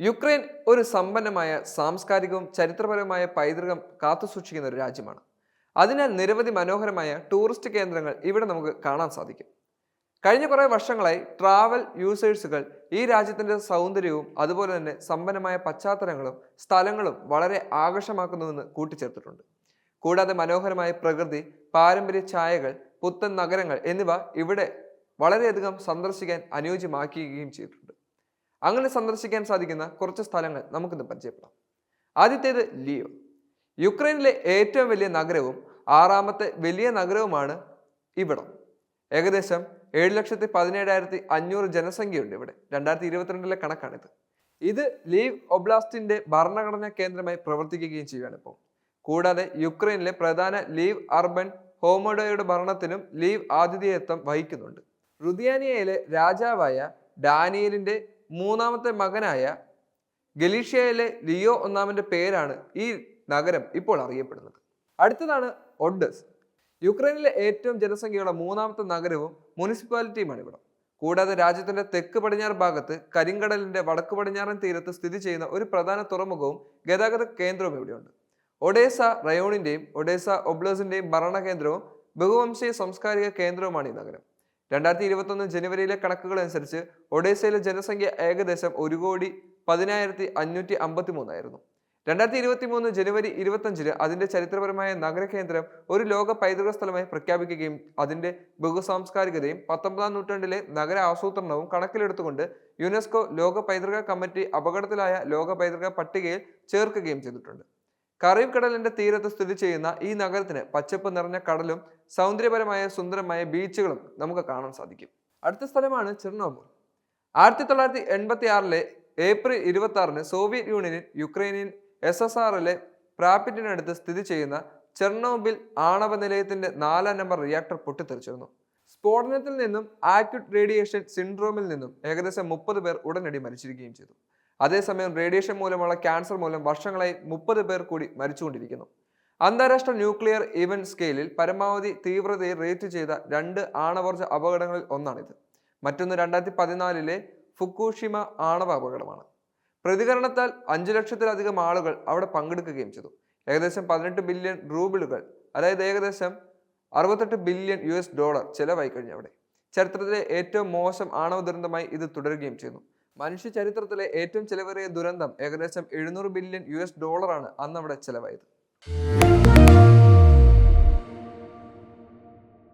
Ukraine ഒരു സമ്പന്നമായ സാംസ്കാരികവും ചരിത്രപരവുമായ പൈതൃകം കാത്തുസൂക്ഷിക്കുന്ന ഒരു രാജ്യമാണ്. അതിനാൽ നിരവധി മനോഹരമായ ടൂറിസ്റ്റ് കേന്ദ്രങ്ങൾ ഇവിടെ നമുക്ക് കാണാൻ സാധിക്കും. കഴിഞ്ഞ കുറേ വർഷങ്ങളായി ട്രാവൽ യൂസേഴ്സുകൾ ഈ രാജ്യത്തിന്റെ സൗന്ദര്യവും അതുപോലെ തന്നെ സമ്പന്നമായ പശ്ചാത്തലങ്ങളും സ്ഥലങ്ങളും വളരെ ആകർഷമാക്കുന്നുവെന്ന് കൂട്ടിച്ചേർത്തിട്ടുണ്ട്. കൂടാതെ മനോഹരമായ പ്രകൃതി പാരമ്പര്യ ഛായകൾ പുത്തൻ നഗരങ്ങൾ എന്നിവ ഇവിടെ വളരെയധികം സന്ദർശിക്കാൻ അനുയോജ്യമാക്കുകയും ചെയ്തിട്ടുണ്ട് അങ്ങനെ സന്ദർശിക്കാൻ സാധിക്കുന്ന കുറച്ച് സ്ഥലങ്ങൾ നമുക്കിന്ന് പരിചയപ്പെടാം. ആദ്യത്തേത് ലിയോ. യുക്രൈനിലെ ഏറ്റവും വലിയ നഗരവും ആറാമത്തെ വലിയ നഗരവുമാണ് ഇവിടം. ഏകദേശം ഏഴ് ലക്ഷത്തി പതിനേഴായിരത്തി അഞ്ഞൂറ് ജനസംഖ്യയുണ്ട് ഇവിടെ. രണ്ടായിരത്തി ഇരുപത്തിരണ്ടിലെ കണക്കാണിത്. ഇത് ലീവ് ഒബ്ലാസ്റ്റിന്റെ ഭരണഘടനാ കേന്ദ്രമായി പ്രവർത്തിക്കുകയും ചെയ്യുകയാണ് ഇപ്പോൾ. കൂടാതെ യുക്രൈനിലെ പ്രധാന ലീവ് അർബൻ ഹോമോഡോയുടെ ഭരണത്തിനും ലീവ് ആതിഥേയത്വം വഹിക്കുന്നുണ്ട്. റുദിയാനിയയിലെ രാജാവായ ഡാനിയലിന്റെ മൂന്നാമത്തെ മകനായ ഗലീഷ്യയിലെ ലിയോ ഒന്നാമന്റെ പേരാണ് ഈ നഗരം ഇപ്പോൾ അറിയപ്പെടുന്നത്. അടുത്തതാണ് ഒഡസ് യുക്രൈനിലെ ഏറ്റവും ജനസംഖ്യയുള്ള മൂന്നാമത്തെ നഗരവും മുനിസിപ്പാലിറ്റിയുമാണ് ഇവിടം. കൂടാതെ രാജ്യത്തിന്റെ തെക്ക് പടിഞ്ഞാറ് ഭാഗത്ത് കരിങ്കടലിന്റെ വടക്ക് പടിഞ്ഞാറൻ തീരത്ത് സ്ഥിതി ചെയ്യുന്ന ഒരു പ്രധാന തുറമുഖവും ഗതാഗത കേന്ദ്രവും ഇവിടെയുണ്ട്. ഒഡേസ റയോണിന്റെയും ഒഡേസ ഒബ്ലേസിന്റെയും ഭരണ കേന്ദ്രവും ബഹുവംശീയ സാംസ്കാരിക കേന്ദ്രവുമാണ് ഈ നഗരം. രണ്ടായിരത്തി ഇരുപത്തൊന്ന് ജനുവരിയിലെ കണക്കുകൾ അനുസരിച്ച് ഒഡീസയിലെ ജനസംഖ്യ ഏകദേശം ഒരു കോടി പതിനായിരത്തി അഞ്ഞൂറ്റി അമ്പത്തി മൂന്നായിരുന്നു രണ്ടായിരത്തി ഇരുപത്തി മൂന്ന് ജനുവരി ഇരുപത്തഞ്ചിന് അതിന്റെ ചരിത്രപരമായ നഗരകേന്ദ്രം ഒരു ലോക പൈതൃക സ്ഥലമായി പ്രഖ്യാപിക്കുകയും അതിന്റെ ബഹുസാംസ്കാരികതയും പത്തൊമ്പതാം നൂറ്റാണ്ടിലെ നഗര ആസൂത്രണവും കണക്കിലെടുത്തുകൊണ്ട് യുനെസ്കോ ലോക പൈതൃക കമ്മിറ്റി അപകടത്തിലായ ലോക പൈതൃക പട്ടികയിൽ ചേർക്കുകയും ചെയ്തിട്ടുണ്ട്. കറീബ് കടലിന്റെ തീരത്ത് സ്ഥിതി ചെയ്യുന്ന ഈ നഗരത്തിന് പച്ചപ്പ് നിറഞ്ഞ കടലും സൗന്ദര്യപരമായ സുന്ദരമായ ബീച്ചുകളും നമുക്ക് കാണാൻ സാധിക്കും. അടുത്ത സ്ഥലമാണ് ചെർണോബിൾ. ആയിരത്തി തൊള്ളായിരത്തി എൺപത്തി ആറിലെ ഏപ്രിൽ ഇരുപത്തി ആറിന് സോവിയറ്റ് യൂണിയനിൽ യുക്രൈനിയൻ എസ് എസ് ആറിലെ പ്രാപ്പിറ്റിനടുത്ത് സ്ഥിതി ചെയ്യുന്ന ചെർണോബിൽ ആണവ നിലയത്തിന്റെ നാലാം നമ്പർ റിയാക്ടർ പൊട്ടിത്തെറിച്ചിരുന്നു. സ്ഫോടനത്തിൽ നിന്നും ആക്യൂട്ട് റേഡിയേഷൻ സിൻഡ്രോമിൽ നിന്നും ഏകദേശം മുപ്പത് പേർ ഉടനടി മരിച്ചിരിക്കുകയും ചെയ്തു. അതേസമയം റേഡിയേഷൻ മൂലമുള്ള ക്യാൻസർ മൂലം വർഷങ്ങളായി മുപ്പത് പേർ കൂടി മരിച്ചുകൊണ്ടിരിക്കുന്നു. അന്താരാഷ്ട്ര ന്യൂക്ലിയർ ഇവന്റ് സ്കെയിലിൽ പരമാവധി തീവ്രതയിൽ റേറ്റ് ചെയ്ത രണ്ട് ആണവോർജ അപകടങ്ങളിൽ ഒന്നാണിത്. മറ്റൊന്ന് രണ്ടായിരത്തി പതിനാലിലെ ഫുക്കൂഷിമ ആണവ അപകടമാണ്. പ്രതികരണത്താൽ അഞ്ചു ലക്ഷത്തിലധികം ആളുകൾ അവിടെ പങ്കെടുക്കുകയും ചെയ്തു. ഏകദേശം പതിനെട്ട് ബില്യൺ റൂബിളുകൾ അതായത് ഏകദേശം അറുപത്തെട്ട് ബില്യൺ യു എസ് ഡോളർ ചെലവായി കഴിഞ്ഞു അവിടെ. ചരിത്രത്തിലെ ഏറ്റവും മോശം ആണവ ദുരന്തമായി ഇത് തുടരുകയും ചെയ്യുന്നു. മനുഷ്യ ചരിത്രത്തിലെ ഏറ്റവും ചെലവേറിയ ദുരന്തം ഏകദേശം എഴുന്നൂറ് ബില്യൺ യു എസ് ഡോളറാണ് അന്ന് അവിടെ ചെലവായത്.